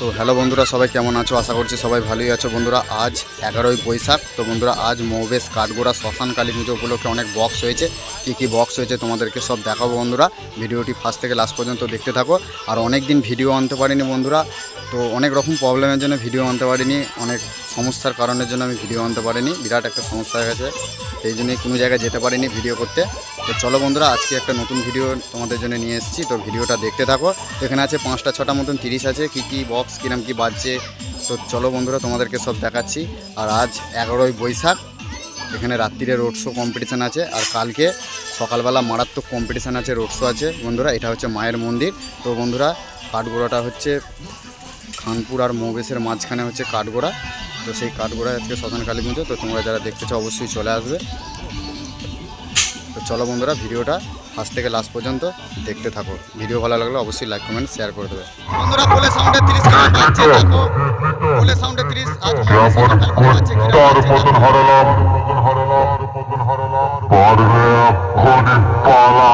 তো হ্যালো বন্ধুরা, সবাই কেমন আছো? আশা করছি সবাই ভালোই আছো। বন্ধুরা, আজ এগারোই বৈশাখ। তো বন্ধুরা, আজ মৌবেশ কাঠগোড়া শ্মশান কালী পুজো উপলক্ষে অনেক বক্স হয়েছে। কী কী বক্স হয়েছে তোমাদেরকে সব দেখাবো বন্ধুরা। ভিডিওটি ফার্স্ট থেকে লাস্ট পর্যন্ত দেখতে থাকো। আর অনেক দিন ভিডিও আনতে পারিনি বন্ধুরা। তো অনেক রকম প্রবলেমের জন্য ভিডিও আনতে পারিনি। অনেক সমস্যার কারণের জন্য আমি ভিডিও আনতে পারিনি। বিরাট একটা সমস্যা হয়ে গেছে সেই জন্যই কোনো জায়গায় যেতে পারিনি ভিডিও করতে। তো চলো বন্ধুরা, আজকে একটা নতুন ভিডিও তোমাদের জন্য নিয়ে এসেছি। তো ভিডিওটা দেখতে থাকো। এখানে আছে পাঁচটা, ছটা মতন তিরিশ আছে। কী কী বক্স কিরম কী বাজছে? তো চলো বন্ধুরা, তোমাদেরকে সব দেখাচ্ছি। আর আজ এগারোই বৈশাখ। এখানে রাত্রিরে রোড শো কম্পিটিশান আছে। আর কালকে সকালবেলা মারাত্মক কম্পিটিশান আছে রোড শো আছে। বন্ধুরা, এটা হচ্ছে মায়ের মন্দির। তো বন্ধুরা, কাঠগোড়াটা হচ্ছে খানপুর আর মৌবেশের মাঝখানে হচ্ছে কাঠগোড়া। তো সেই কাঠগোড়া আজকে শ্মশান কালী পুজো। তো তোমরা যারা দেখতে চাও, অবশ্যই চলে আসবে। চলো বন্ধুরা ভিডিওটা ফার্স্ট থেকে লাস্ট পর্যন্ত দেখতে থাকো। ভিডিও ভালো লাগলে অবশ্যই লাইক কমেন্ট শেয়ার করে দেবে। বন্ধুরা বলে সাউন্ডে 30 কা বাজছে, দেখো। বলে সাউন্ডে 30 আজ কুত্তার মতন হারালাম এক্ষুনি পালা।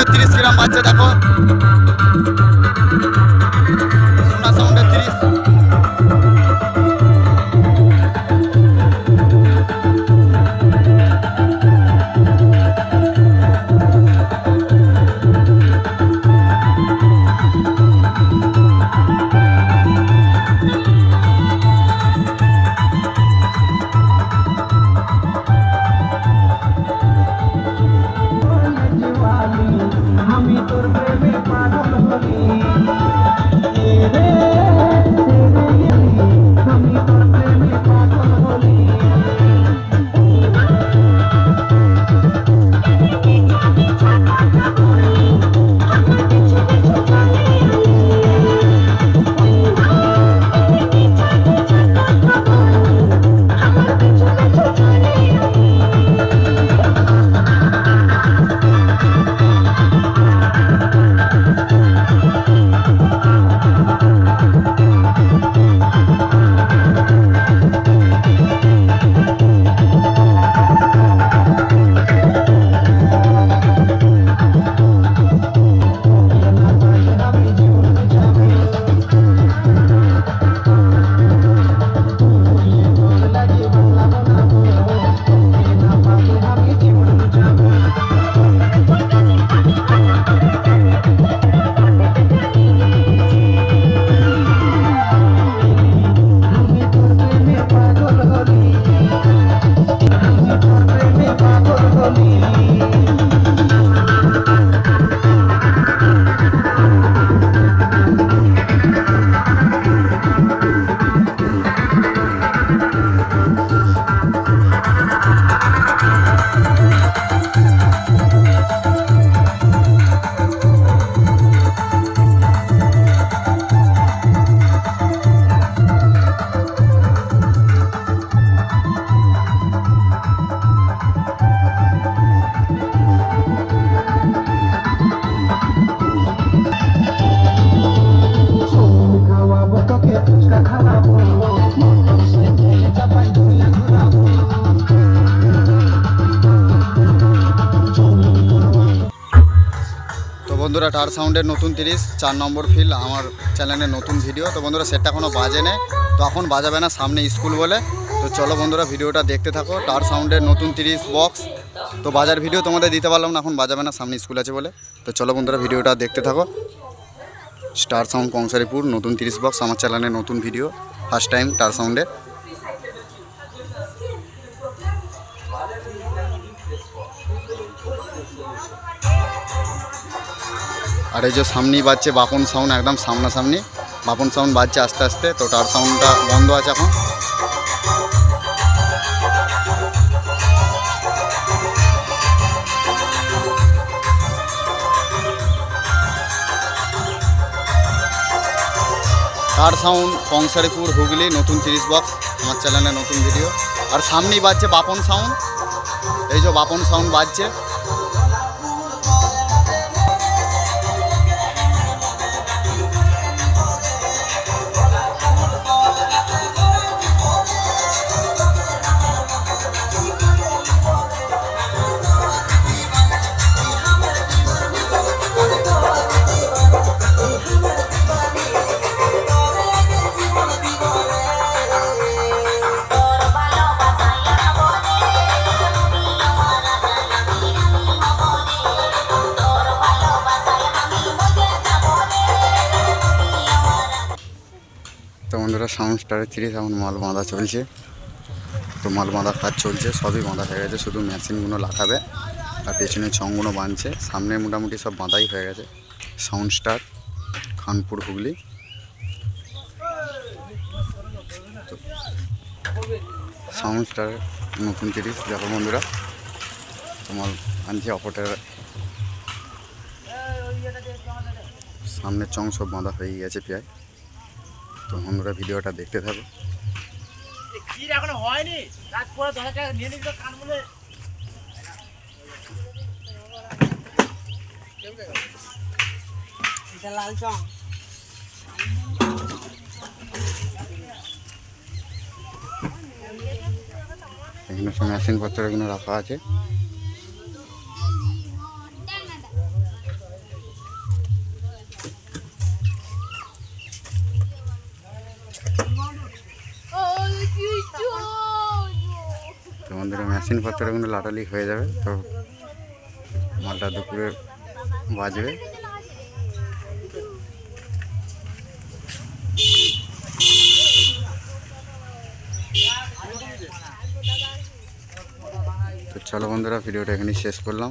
সাউন্ডের তিরিশ কিরাম বাজছে দেখো। সোনা সাউন্ডে তিরিশ। বন্ধুরা টার সাউন্ডের নতুন তিরিশ, চার নম্বর ফিল আমার চ্যানেলের নতুন ভিডিও। তো বন্ধুরা, সেটটা এখনও বাজে নেই তো এখন বাজাবে না সামনে স্কুল বলে। তো চলো বন্ধুরা, ভিডিওটা দেখতে থাকো। টার সাউন্ডের নতুন তিরিশ বক্স। তো বাজার ভিডিও তোমাদের দিতে পারলাম না, এখন বাজাবে না সামনে স্কুল আছে বলে। তো চলো বন্ধুরা, ভিডিওটা দেখতে থাকো। স্টার সাউন্ড কংসারিপুর, নতুন তিরিশ বক্স, আমার চ্যানেলের নতুন ভিডিও। ফার্স্ট টাইম টার সাউন্ডের আর এই যে সামনেই বাজছে বাপন সাউন্ড একদম সামনাসামনি। বাপন সাউন্ড বাজছে আস্তে আস্তে, তো টার সাউন্ডটা বন্ধ আছে এখন। টার সাউন্ড কংসারিপুর, হুগলি, নতুন তিরিশ বক্স আমার চ্যানেলে নতুন ভিডিও আর সামনেই বাজছে বাপন সাউন্ড এই যে বাপন সাউন্ড বাজছে। সাউন্ড স্টারের তিরিশ এখন মাল বাঁধা চলছে। তো মাল বাঁধা কাজ চলছে, সবই বাঁধা হয়ে গেছে, শুধু মেশিনগুলো লাগাবে আর পেছনে ছংগুলো বাঁধছে। সামনে মোটামুটি সব বাঁধাই হয়ে গেছে। Sound star Khanpur, Hooghly. Sound star নতুন তিরিশ, দেখো বন্ধুরা, তোমার আনছি অপটের সামনের চং সব বাঁধা হয়ে গেছে প্রায়। তো বন্ধুরা ভিডিওটা দেখতে থাকো। এখনও হয়নি। রাত পরে দশ হাজার টাকা নিয়ে নিবি কান বলে এটা লাল চং। এখানে সব মেশিনপত্র এগুলো রাখা আছে। বন্ধুরা মেশিন পত্র লাটালি হয়ে যাবে, তো মালটা দুপুরে বাজবে। তো চলো বন্ধুরা, ভিডিওটা এখানেই শেষ করলাম।